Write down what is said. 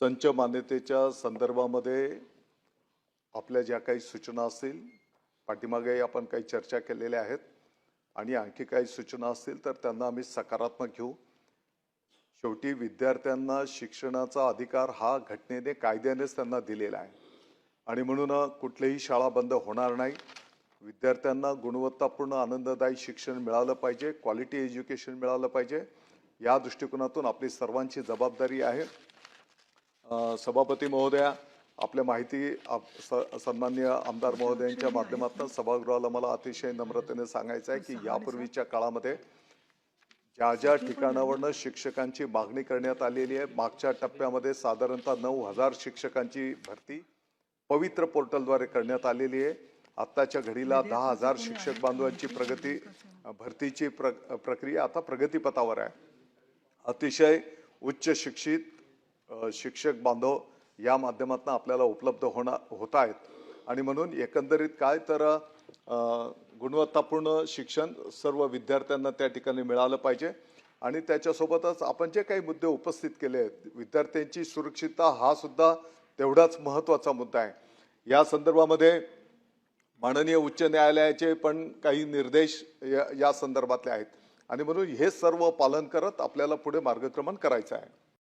संच मान्यतेच्या संदर्भामध्ये आपल्या ज्या काही सूचना असतील पाठीमागे आपण काही चर्चा केलेल्या आहेत आणि आणखी काही सूचना असतील तर त्यांना आम्ही सकारात्मक घेऊ. शेवटी विद्यार्थ्यांना शिक्षणाचा अधिकार हा घटनेने कायद्यानेच त्यांना दिलेला आहे. आणि म्हणून कुठलीही शाळा बंद होणार नाही. विद्यार्थ्यांना गुणवत्तापूर्ण आनंददायी शिक्षण मिळालं पाहिजे क्वालिटी एज्युकेशन मिळालं पाहिजे. या दृष्टिकोनातून आपली सर्वांची जबाबदारी आहे. सभापती महोदया आपल्या माहिती आप- स- सन्माननीय आमदार महोदयांच्या माध्यमातून सभागृहाला मला अतिशय नम्रतेने सांगायचं आहे की यापूर्वीच्या काळामध्ये ज्या ज्या ठिकाणावरनं शिक्षकांची मागणी करण्यात आलेली आहे मागच्या टप्प्यामध्ये साधारणतः नऊ हजार शिक्षकांची भरती पवित्र पोर्टलद्वारे करण्यात आलेली आहे. आत्ताच्या घडीला दहा हजार शिक्षक बांधवांची प्रगती भरतीची प्र प्रक्रिया आता प्रगतीपथावर आहे. अतिशय उच्च शिक्षित शिक्षक बांधव या माध्यमातून आपल्याला उपलब्ध होणार होत आहेत आणि म्हणून एकंदरीत काय तर गुणवत्तापूर्ण शिक्षण सर्व विद्यार्थ्यांना त्या ठिकाणी मिळालं पाहिजे. आणि त्याच्यासोबतच आपण जे काही मुद्दे उपस्थित केले आहेत विद्यार्थ्यांची सुरक्षितता हा सुद्धा तेवढाच महत्त्वाचा मुद्दा आहे. या संदर्भामध्ये माननीय उच्च न्यायालयाचे पण काही निर्देश या या संदर्भातले आहेत. आणि म्हणून हे सर्व पालन करत आपल्याला पुढे मार्गक्रमण करायचं आहे.